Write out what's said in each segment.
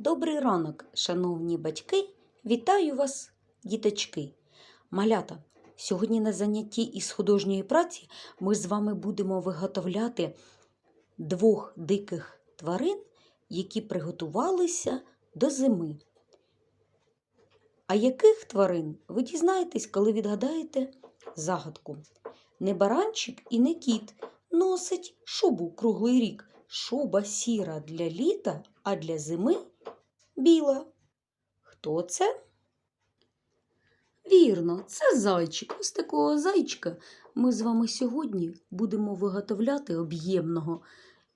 Добрий ранок, шановні батьки! Вітаю вас, діточки! Малята! Сьогодні на занятті із художньої праці ми з вами будемо виготовляти двох диких тварин, які приготувалися до зими. А яких тварин ви дізнаєтесь, коли відгадаєте загадку? Не баранчик і не кіт носить шубу круглий рік. Шуба сіра для літа, а для зими біла. Хто це? Вірно, це зайчик. Ось такого зайчика ми з вами сьогодні будемо виготовляти об'ємного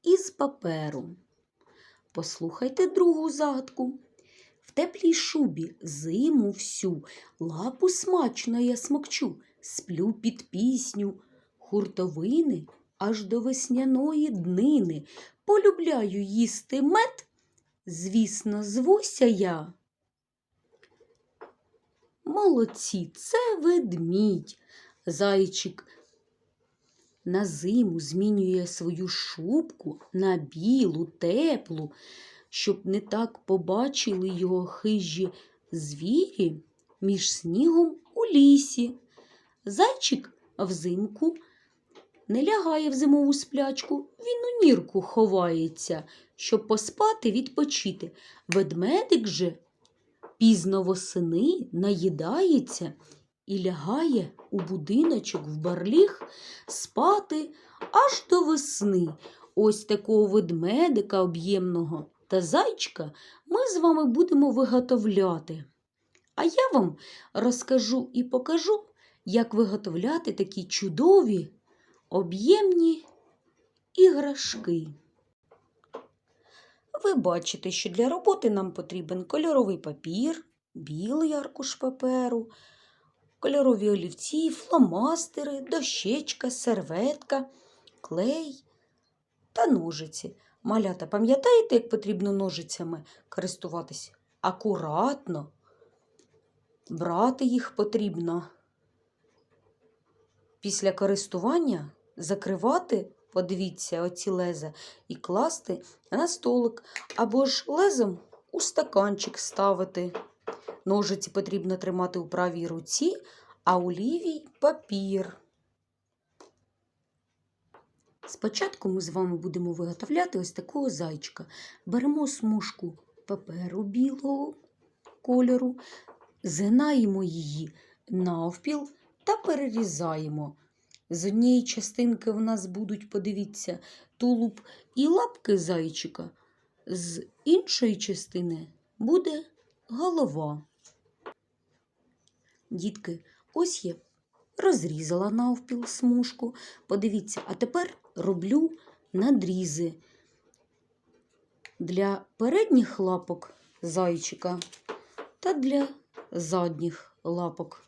із паперу. Послухайте другу загадку. В теплій шубі зиму всю лапу смачно я смокчу, сплю під пісню хуртовини аж до весняної днини. Полюбляю їсти мед, звісно, звуся я. Молодці, це ведмідь. Зайчик на зиму змінює свою шубку на білу, теплу, щоб не так побачили його хижі звірі між снігом у лісі. Зайчик взимку не лягає в зимову сплячку, він у нірку ховається, щоб поспати відпочити. Ведмедик же пізно восени наїдається і лягає у будиночок в барліг спати аж до весни. Ось такого ведмедика об'ємного та зайчика ми з вами будемо виготовляти. А я вам розкажу і покажу, як виготовляти такі чудові об'ємні іграшки. Ви бачите, що для роботи нам потрібен кольоровий папір, білий аркуш паперу, кольорові олівці, фломастери, дощечка, серветка, клей та ножиці. Малята, пам'ятаєте, як потрібно ножицями користуватись? Акуратно. Брати їх потрібно. Після користування закривати, подивіться, оці леза, і класти на столик, або ж лезом у стаканчик ставити. Ножиці потрібно тримати у правій руці, а у лівій папір. Спочатку ми з вами будемо виготовляти ось такого зайчика. Беремо смужку паперу білого кольору, згинаємо її навпіл та перерізаємо. З однієї частинки в нас будуть, подивіться, тулуб і лапки зайчика, з іншої частини буде голова. Дітки, ось я розрізала навпіл смужку. Подивіться, а тепер роблю надрізи для передніх лапок зайчика та для задніх лапок.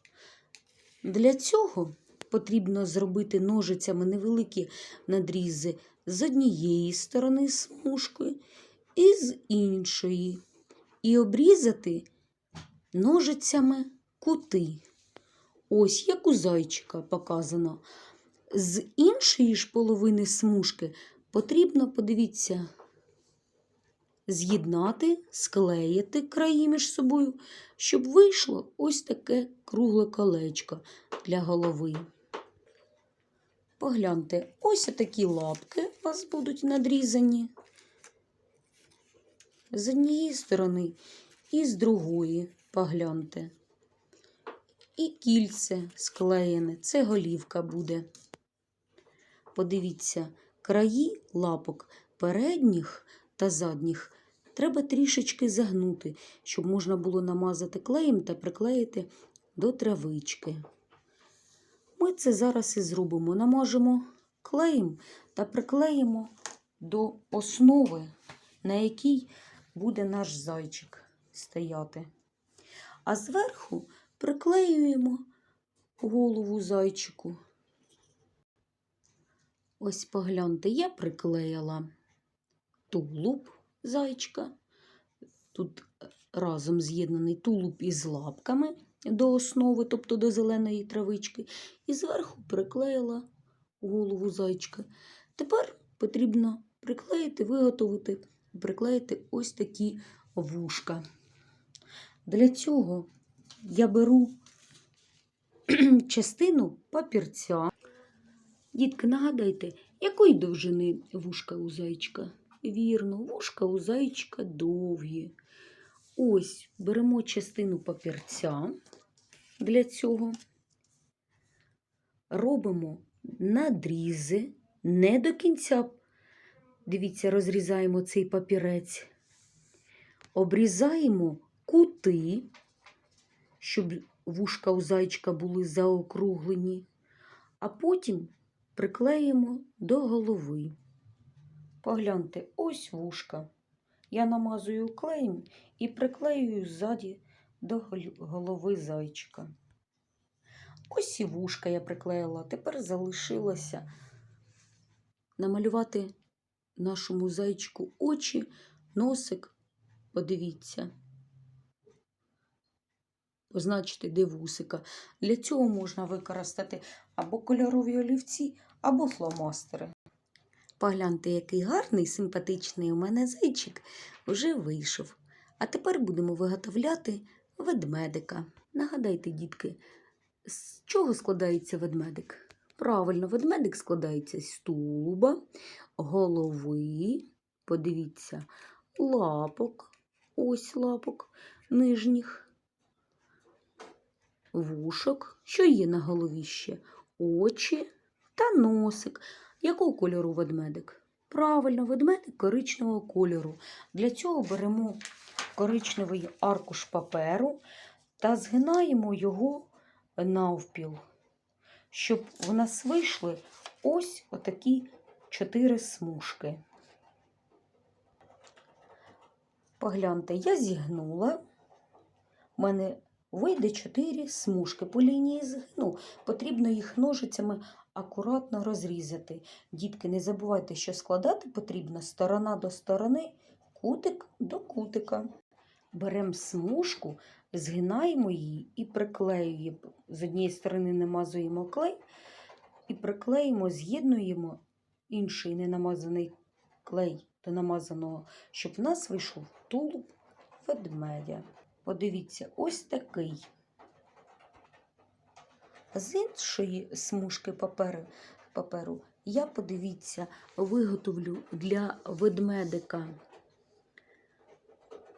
Для цього потрібно зробити ножицями невеликі надрізи з однієї сторони смужкою і з іншої, і обрізати ножицями кути. Ось як у зайчика показано. З іншої ж половини смужки потрібно, подивіться, з'єднати, склеїти краї між собою, щоб вийшло ось таке кругле колечко для голови. Погляньте, ось такі лапки у вас будуть надрізані з однієї сторони і з другої, погляньте. І кільце склеєне, це голівка буде. Подивіться, краї лапок передніх та задніх треба трішечки загнути, щоб можна було намазати клеєм та приклеїти до травички. Ми це зараз і зробимо. Намажемо клеєм та приклеїмо до основи, на якій буде наш зайчик стояти. А зверху приклеюємо голову зайчику. Ось погляньте, я приклеїла тулуб зайчика. Тут разом з'єднаний тулуб із лапками до основи, тобто до зеленої травички, і зверху приклеїла голову зайчика. Тепер потрібно приклеїти, виготовити, приклеїти ось такі вушка. Для цього я беру частину папірця. Дітки, нагадайте, якої довжини вушка у зайчика? Вірно, вушка у зайчика довгі. Ось беремо частину папірця для цього. Робимо надрізи не до кінця. Дивіться, розрізаємо цей папірець. Обрізаємо кути, щоб вушка у зайчика були заокруглені, а потім приклеїмо до голови. Погляньте, ось вушка. Я намазую клеєм і приклеюю ззаді до голови зайчика. Ось і вушка я приклеїла. Тепер залишилося намалювати нашому зайчику очі, носик. Подивіться. Позначити, де вусика. Для цього можна використати або кольорові олівці, або фломастери. Погляньте, який гарний, симпатичний у мене зайчик вже вийшов. А тепер будемо виготовляти ведмедика. Нагадайте, дітки, з чого складається ведмедик? Правильно, ведмедик складається з тулуба, голови, подивіться, лапок, ось лапок нижніх, вушок, що є на голові ще, очі та носик. Якого кольору ведмедик? Правильно, ведмедик коричневого кольору. Для цього беремо коричневий аркуш паперу та згинаємо його навпіл, щоб в нас вийшли ось отакі чотири смужки. Погляньте, я зігнула. У мене вийде чотири смужки. По лінії згину. Потрібно їх ножицями акуратно розрізати. Дітки, не забувайте, що складати потрібно сторона до сторони, кутик до кутика. Беремо смужку, згинаємо її і приклеюємо. З однієї сторони намазуємо клей і приклеїмо, з'єднуємо інший ненамазаний клей до намазаного, щоб в нас вийшов тулуб ведмедя. Подивіться, ось такий. З іншої смужки паперу, паперу я, подивіться, виготовлю для ведмедика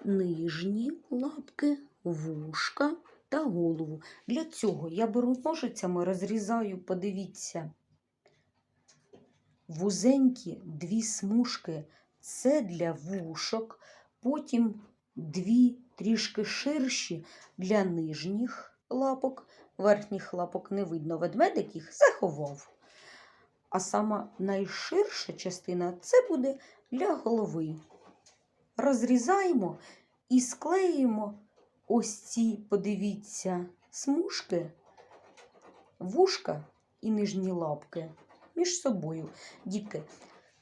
нижні лапки, вушка та голову. Для цього я беру ножицями, розрізаю, подивіться, вузенькі дві смужки це для вушок, потім дві трішки ширші для нижніх лапок. Верхніх лапок не видно, ведмедик їх заховав. А сама найширша частина це буде для голови. Розрізаємо і склеїмо ось ці, подивіться, смужки, вушка і нижні лапки між собою. Дітки,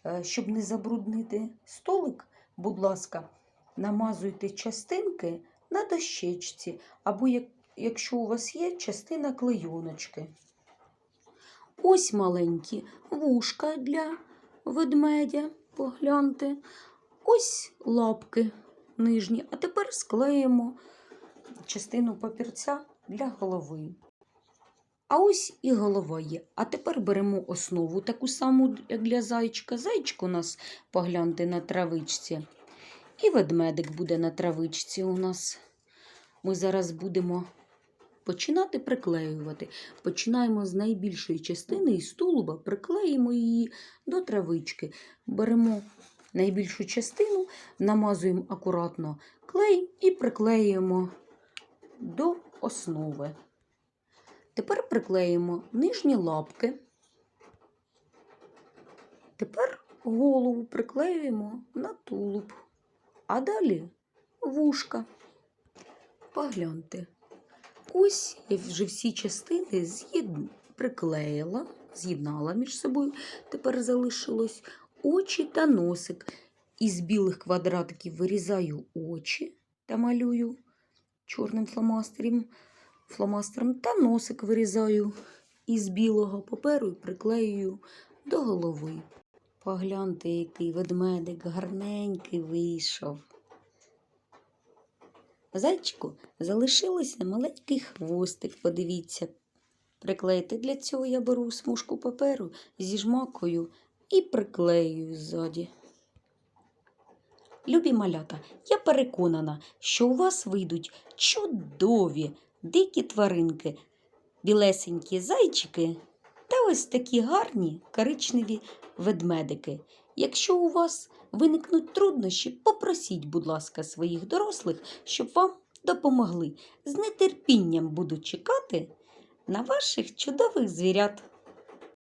е, щоб не забруднити столик, будь ласка, намазуйте частинки на дощечці, або як, якщо у вас є частина клейоночки. Ось маленькі вушка для ведмедя, погляньте. Ось лапки нижні. А тепер склеїмо частину папірця для голови. А ось і голова є. А тепер беремо основу таку саму, як для зайчика. Зайчик у нас погляньте на травичці. І ведмедик буде на травичці у нас. Ми зараз будемо починати приклеювати. Починаємо з найбільшої частини із тулуба, приклеїмо її до травички. Беремо найбільшу частину, намазуємо акуратно клей і приклеюємо до основи. Тепер приклеїмо нижні лапки. Тепер голову приклеюємо на тулуб, а далі вушка. Погляньте. Ось я вже всі частини з'єд... приклеїла, з'єднала між собою. Тепер залишилось очі та носик. Із білих квадратиків вирізаю очі та малюю чорним фломастером, фломастером та носик вирізаю із білого паперу і приклеюю до голови. Погляньте, який ведмедик гарненький вийшов. Зайчику залишилося маленький хвостик, подивіться. Приклеїти для цього я беру смужку паперу зі жмакою і приклеюю ззаді. Любі малята, я переконана, що у вас вийдуть чудові дикі тваринки, білесенькі зайчики та ось такі гарні коричневі ведмедики. Якщо у вас виникнуть труднощі, попросіть, будь ласка, своїх дорослих, щоб вам допомогли. З нетерпінням буду чекати на ваших чудових звірят.